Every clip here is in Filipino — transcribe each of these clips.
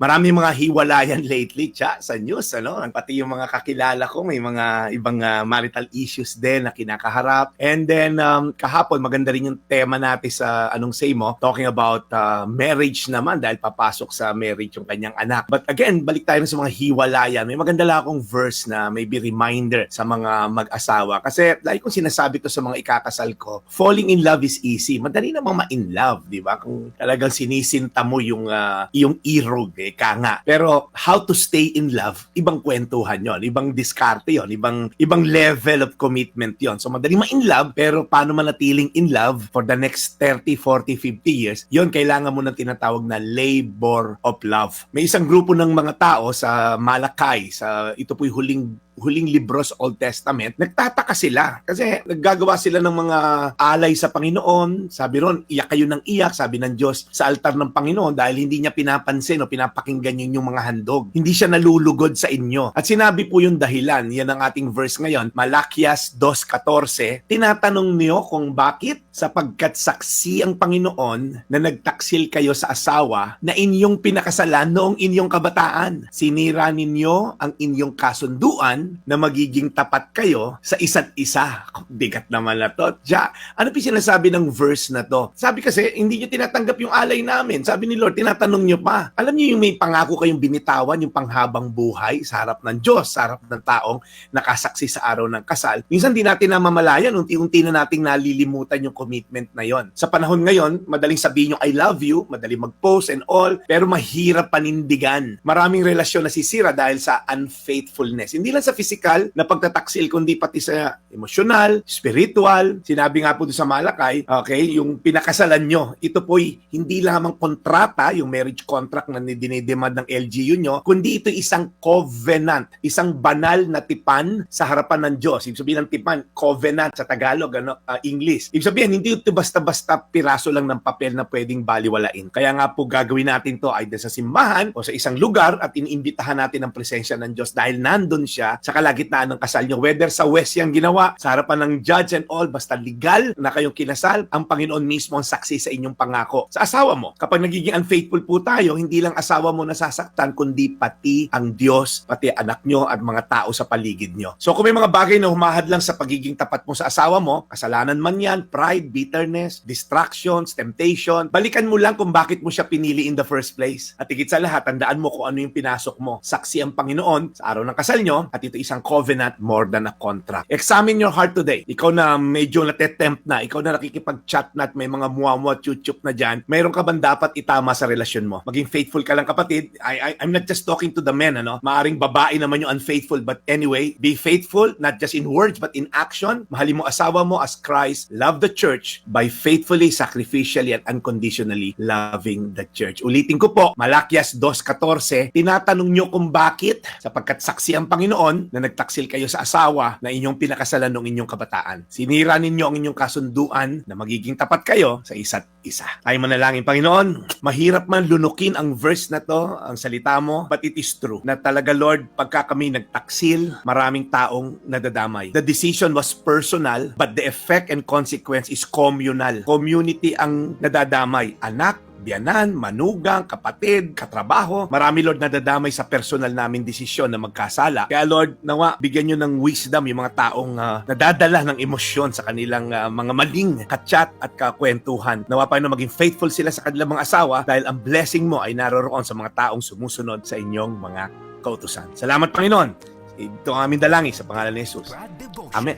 Marami mga hiwalayan lately, cha, sa news, ano? Pati yung mga kakilala ko, may mga ibang ah, marital issues din na kinakaharap. And then, um, kahapon, maganda rin yung tema natin sa Anong Say Mo, talking about ah, marriage naman dahil papasok sa marriage yung kanyang anak. But again, balik tayo sa mga hiwalayan. May maganda lang akong verse na maybe reminder sa mga mag-asawa. Kasi, lagi kong sinasabi to sa mga ikakasal ko, falling in love is easy. Madali namang ma-in love, di ba? Kung talagang sinisinta mo yung, ah, yung irog, eh, ka nga. Pero how to stay in love, ibang kwentuhan yon, ibang diskarte yon, ibang ibang level of commitment yon. So madali ma-in love, pero paano manatiling in love for the next 30, 40, 50 years, yon kailangan mo ng tinatawag na labor of love. May isang grupo ng mga tao sa Malakay, sa ito po'y huling huling libro sa Old Testament, nagtataka sila kasi naggagawa sila ng mga alay sa Panginoon. Sabi ron, iyak kayo ng iyak, sabi ng Diyos sa altar ng Panginoon dahil hindi niya pinapansin o pinapakinggan yun yung mga handog. Hindi siya nalulugod sa inyo. At sinabi po yung dahilan, yan ang ating verse ngayon, Malakias 2.14, tinatanong niyo kung bakit sapagkat saksi ang Panginoon na nagtaksil kayo sa asawa na inyong pinakasalan noong inyong kabataan. Sinira ninyo ang inyong kasunduan na magiging tapat kayo sa isa't isa. Bigat naman na to. Diya, ano pa sinasabi ng verse na to? Sabi kasi, hindi nyo tinatanggap yung alay namin. Sabi ni Lord, tinatanong nyo pa. Alam niyo yung may pangako kayong binitawan, yung panghabang buhay sa harap ng Diyos, sa harap ng taong nakasaksi sa araw ng kasal. Minsan di natin namamalayan, unti-unti na nating nalilimutan yung commitment na yon. Sa panahon ngayon, madaling sabihin yung I love you, madaling mag-post and all, pero mahirap panindigan. Maraming relasyon nasisira dahil sa unfaithfulness. Hindi lang sa physical na pagtataksil, kundi pati sa emosyonal, spiritual. Sinabi nga po sa Malakay, okay, yung pinakasalan nyo, ito po'y hindi lamang kontrata, yung marriage contract na dinidemand ng LGU nyo, kundi ito isang covenant, isang banal na tipan sa harapan ng Diyos. Ibig sabihin ng tipan, covenant sa Tagalog, ano, ah, English. Ibig sabihin, hindi ito basta-basta piraso lang ng papel na pwedeng baliwalain. Kaya nga po gagawin natin to either sa simbahan o sa isang lugar at iniimbitahan natin ang presensya ng Diyos dahil nandun siya sa kalagitnaan ng kasal nyo. Whether sa West yung ginawa, sa harapan ng judge and all, basta legal na kayong kinasal, ang Panginoon mismo ang saksi sa inyong pangako. Sa asawa mo, kapag nagiging unfaithful po tayo, hindi lang asawa mo nasasaktan, kundi pati ang Diyos, pati anak nyo at mga tao sa paligid nyo. So kung may mga bagay na humahad lang sa pagiging tapat mo sa asawa mo, kasalanan man yan, pride, bitterness, distractions, temptation, balikan mo lang kung bakit mo siya pinili in the first place. At higit sa lahat, tandaan mo kung ano yung pinasok mo. Saksi ang Panginoon sa araw ng kasal nyo at ito isang covenant more than a contract. Examine your heart today. Ikaw na medyo natetempt na, ikaw na nakikipag-chat na at may mga muwa-muwa chuchup na dyan, mayroon ka bang dapat itama sa relasyon mo? Maging faithful ka lang kapatid. I, I, I'm not just talking to the men, ano? Maaring babae naman yung unfaithful, but anyway, be faithful, not just in words, but in action. Mahalin mo asawa mo as Christ love the church by faithfully, sacrificially, and unconditionally loving the church. Ulitin ko po, Malakias 2.14, tinatanong nyo kung bakit, sapagkat saksi ang Panginoon na nagtaksil kayo sa asawa na inyong pinakasalan ng inyong kabataan. Sinira ninyo ang inyong kasunduan na magiging tapat kayo sa isa't isa. Tayo manalangin, Panginoon, mahirap man lunukin ang verse na to, ang salita mo, but it is true na talaga, Lord, pagka kami nagtaksil, maraming taong nadadamay. The decision was personal, but the effect and consequence is communal. Community ang nadadamay. Anak, biyanan, manugang, kapatid, katrabaho. Marami, Lord, nadadamay sa personal namin desisyon na magkasala. Kaya, Lord, nawa, bigyan nyo ng wisdom yung mga taong ah, nadadala ng emosyon sa kanilang ah, mga maling kachat at kakwentuhan. Nawa pa na maging faithful sila sa kanilang mga asawa dahil ang blessing mo ay naroroon sa mga taong sumusunod sa inyong mga kautusan. Salamat, Panginoon. Ito ang aming dalangin sa pangalan ni Jesus. Amen.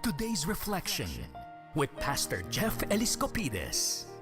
Today's reflection with Pastor Jeff Eliscopides.